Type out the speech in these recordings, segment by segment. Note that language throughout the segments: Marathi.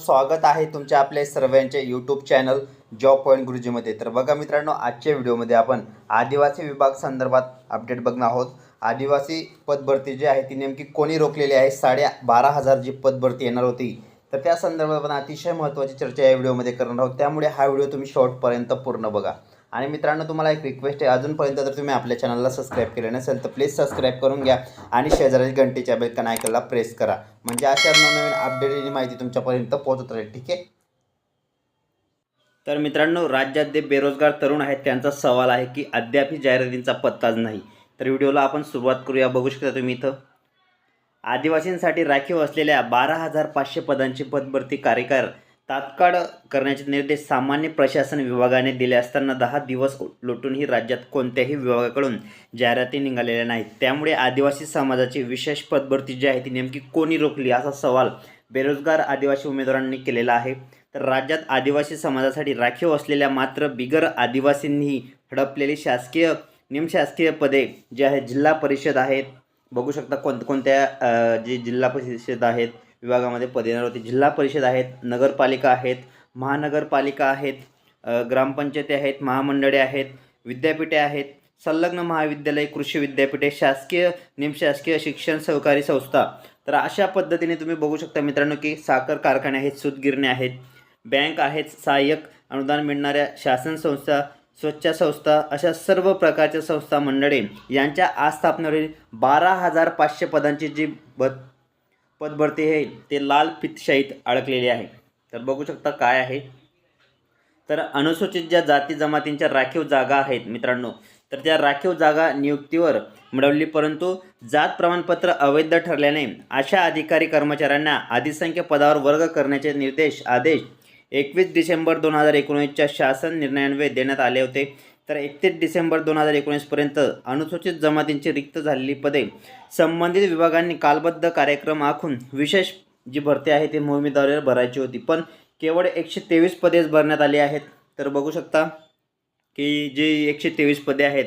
स्वागत आहे तुमच्या आपल्या सर्वांचे यूट्यूब चॅनल जॉब पॉईंट गुरुजीमध्ये. तर बघा मित्रांनो आजच्या व्हिडिओमध्ये आपण आदिवासी विभाग संदर्भात अपडेट बघणार आहोत. आदिवासी पदभरती जी आहे ती नेमकी कोणी रोखलेली आहे? साडे बारा हजार जी पदभरती येणार होती. तर त्या संदर्भात आपण अतिशय महत्त्वाची चर्चा या व्हिडिओमध्ये करणार आहोत. त्यामुळे हा व्हिडिओ तुम्ही शॉर्टपर्यंत पूर्ण बघा. आणि मित्रांनो तुम्हाला एक रिक्वेस्ट आहे. अजूनपर्यंत जर तुम्ही आपल्या चॅनलला सबस्क्राईब केलं नसेल तर प्लीज सबस्क्राईब करून घ्या आणि शेजारी घंटेच्या बेलकन आयकनला प्रेस करा. म्हणजे अशा नवनवीन अपडेटेडची माहिती तुमच्यापर्यंत पोहोचत राहील ठीक आहे? तर मित्रांनो राज्यात जे बेरोजगार तरुण आहेत त्यांचा सवाल आहे की अद्यापही जाहिरातींचा पत्ताच नाही. तर व्हिडिओला आपण सुरुवात करूया. बघू शकता तुम्ही इथं. आदिवासींसाठी राखीव असलेल्या बारा हजार पाचशे पदांची पदभरती कार्यकार तात्काळ करण्याचे निर्देश सामान्य प्रशासन विभागाने दिले असताना दहा दिवस लोटूनही राज्यात कोणत्याही विभागाकडून जाहिराती निघालेल्या नाहीत. त्यामुळे आदिवासी समाजाची विशेष पदभरती जी आहे ती नेमकी कोणी रोखली असा सवाल बेरोजगार आदिवासी उमेदवारांनी केलेला आहे. तर राज्यात आदिवासी समाजासाठी राखीव असलेल्या मात्र बिगर आदिवासींनीही हडपलेली शासकीय निमशासकीय पदे जे आहेत जिल्हा परिषद आहेत. बघू शकता कोणकोणत्या जे जिल्हा परिषद आहेत विभागामध्ये पदवीधर होते. जिल्हा परिषद आहेत नगरपालिका आहेत महानगरपालिका आहेत ग्रामपंचायती आहेत महामंडळे आहेत विद्यापीठे आहेत संलग्न महाविद्यालय कृषी विद्यापीठे शासकीय निमशासकीय शिक्षण सहकारी संस्था. तर अशा पद्धतीने तुम्ही बघू शकता मित्रांनो की साखर कारखाने आहेत सूतगिरण्या आहेत बँक आहेत सहाय्यक अनुदान मिळणाऱ्या शासन संस्था स्वच्छ संस्था अशा सर्व प्रकारच्या संस्था मंडळे यांच्या आस्थापनेवरील बारा हजार पाचशे पदांची जी पद पदभरती हे ते लाल फितशाहीत अडकलेले आहे. तर बघू शकता काय आहे. तर अनुसूचित ज्या जाती जमातींच्या राखीव जागा आहेत मित्रांनो तर त्या राखीव जागा नियुक्तीवर मिळवली परंतु जात प्रमाणपत्र अवैध ठरल्याने अशा अधिकारी कर्मचाऱ्यांना अधिसंख्य पदावर वर्ग करण्याचे निर्देश आदेश एकवीस डिसेंबर दोन हजार एकोणीसच्या शासन निर्णयान्वये देण्यात आले होते. तर एकतीस डिसेंबर दोन हजार एकोणीसपर्यंत अनुसूचित जमातींची रिक्त झालेली पदे संबंधित विभागांनी कालबद्ध कार्यक्रम आखून विशेष जी भरती आहे ती मोहिमेद्वारे भरायची होती. पण केवळ एकशे तेवीस पदेच भरण्यात आली आहेत. तर बघू शकता की जी एकशे तेवीस पदे आहेत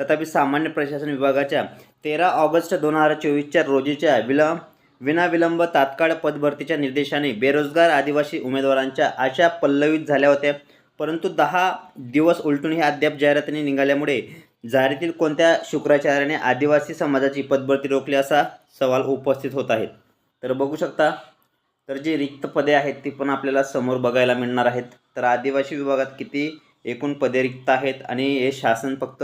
तथापि सामान्य प्रशासन विभागाच्या तेरा ऑगस्ट दोन हजार चोवीसच्या रोजीच्या विलंब विनाविलंब तात्काळ पदभरतीच्या निर्देशाने बेरोजगार आदिवासी उमेदवारांच्या आशा पल्लवित झाल्या होत्या. परंतु दहा दिवस उलटून हे अद्याप जाहिरातीने निघाल्यामुळे जाहिरातील कोणत्या शुक्राचार्याने आदिवासी समाजाची पदभरती रोखली असा सवाल उपस्थित होत आहेत. तर बघू शकता तर जी रिक्त पदे आहेत ती पण आपल्याला समोर बघायला मिळणार आहेत. तर आदिवासी विभागात किती एकूण पदे रिक्त आहेत आणि हे शासन फक्त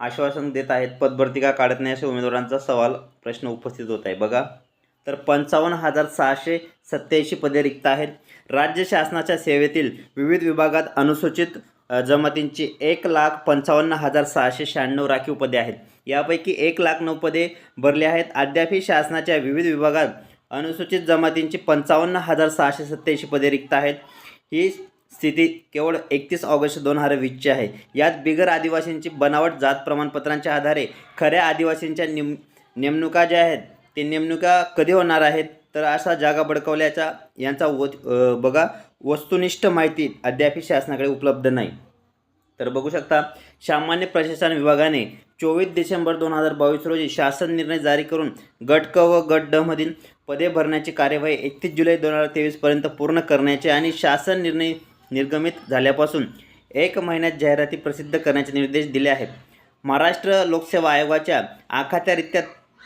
आश्वासन देत आहेत पदभरती का काढत नाही असे उमेदवारांचा सवाल प्रश्न उपस्थित होत आहे. बघा. तर पंचावन्न हजार सहाशे सत्याऐंशी पदे रिक्त आहेत. राज्य शासनाच्या सेवेतील विविध विभागात अनुसूचित जमातींची एक लाख पंचावन्न हजार सहाशे शहाण्णव राखीव पदे आहेत. यापैकी एक लाख नऊ पदे भरली आहेत. अद्यापही शासनाच्या विविध विभागात अनुसूचित जमातींची पंचावन्न हजार सहाशे सत्याऐंशी पदे रिक्त आहेत. ही स्थिती केवळ एकतीस ऑगस्ट दोन हजार वीसची आहे. यात बिगर आदिवासींची बनावट जात प्रमाणपत्रांच्या आधारे खऱ्या आदिवासींच्या निम नेमणुका ज्या आहेत ते नेमणुका कधी होणार आहेत? तर असा जागा बडकवल्याचा यांचा व बघा वस्तुनिष्ठ माहिती अद्याप शासनाकडे उपलब्ध नाही. तर बघू शकता सामान्य प्रशासन विभागाने चोवीस डिसेंबर दोन हजार बावीस रोजी शासन निर्णय जारी करून गट क व गट ड मधील पदे भरण्याची कार्यवाही एकतीस जुलै दोन हजार तेवीसपर्यंत पूर्ण करण्याचे आणि शासन निर्णय निर्गमित झाल्यापासून एक महिन्यात जाहिराती प्रसिद्ध करण्याचे निर्देश दिले आहेत. महाराष्ट्र लोकसेवा आयोगाच्या आखात्यारित्या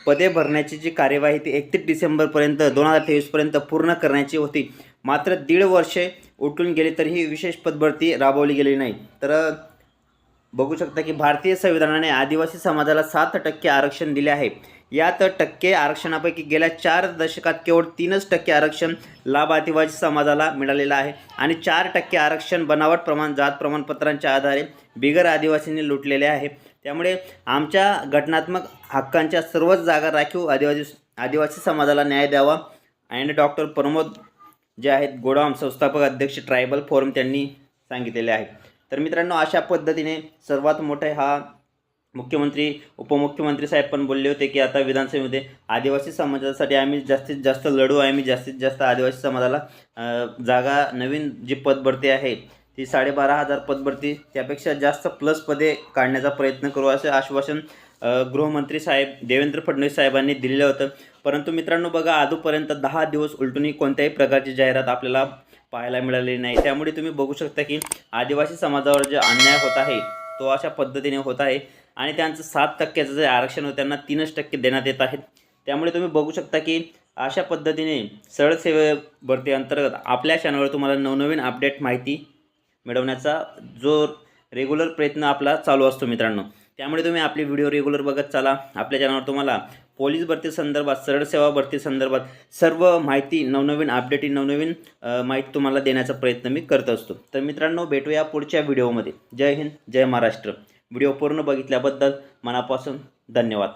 पदे भरण्याची जी कार्यवाही ती एकतीस डिसेंबरपर्यंत दोन हजार तेवीसपर्यंत पूर्ण करण्याची होती. मात्र दीड वर्षे उठून गेली तरीही विशेष पदभरती राबवली गेली नाही. तर बघू शकता की भारतीय संविधानाने आदिवासी समाजाला सात टक्के आरक्षण दिले आहे. यात टक्के आरक्षणापैकी गेल्या चार दशकात केवळ तीनच टक्के आरक्षण लाभ आदिवासी समाजाला मिळालेलं आहे आणि चार टक्के आरक्षण बनावट प्रमाण जात प्रमाणपत्रांच्या आधारे बिगर आदिवासींनी लुटलेले आहे. त्यामुळे आमच्या घटनात्मक हक्कांच्या सर्वच जागा राखीव आदिवासी आदिवासी समाजाला न्याय द्यावा. आणि डॉक्टर प्रमोद जे आहेत गोडाम संस्थापक अध्यक्ष ट्रायबल फोरम त्यांनी सांगितलेले आहे. तर मित्रांनो अशा पद्धतीने सर्वात मोठे हा मुख्यमंत्री उपमुख्यमंत्री साहेब पण बोलले होते की आता विधानसभेमध्ये आदिवासी समाजासाठी आम्ही जास्तीत जास्त लढू आम्ही जास्तीत जास्त आदिवासी समाजाला जागा नवीन जी पदभरती आहे ती साडेबारा हजार पदभरती त्यापेक्षा जास्त प्लस पदे काढण्याचा प्रयत्न करू असे आश्वासन गृहमंत्री साहेब देवेंद्र फडणवीस साहेबांनी दिलेलं होतं. परंतु मित्रांनो बघा आजपर्यंत दहा दिवस उलटूनही कोणत्याही प्रकारची जाहिरात आपल्याला पाहायला मिळालेली नाही. त्यामुळे तुम्ही बघू शकता की आदिवासी समाजावर जे अन्याय होत आहे तो अशा पद्धतीने होत आहे आणि त्यांचं सात टक्क्याचं जे आरक्षण होतं त्यांना तीनच टक्के देण्यात येत आहेत. त्यामुळे तुम्ही बघू शकता की अशा पद्धतीने सरळ सेवे भरती अंतर्गत आपल्या चॅनलवर तुम्हाला नवनवीन अपडेट माहिती मिळवण्याचा जो रेग्युलर प्रयत्न आपला चालू असतो मित्रांनो. त्यामुळे तुम्ही आपले व्हिडिओ रेग्युलर बघत चाला. आपल्या चॅनलवर तुम्हाला पोलीस भरती संदर्भात सरळ सेवा भरती संदर्भात सर्व माहिती नवनवीन अपडेट नवनवीन माहिती तुम्हाला देण्याचा प्रयत्न मी करत असतो. तर मित्रांनो भेटूया पुढच्या व्हिडिओमध्ये जय हिंद जय महाराष्ट्र. व्हिडिओ पूर्ण बघितल्याबद्दल मनापासून धन्यवाद.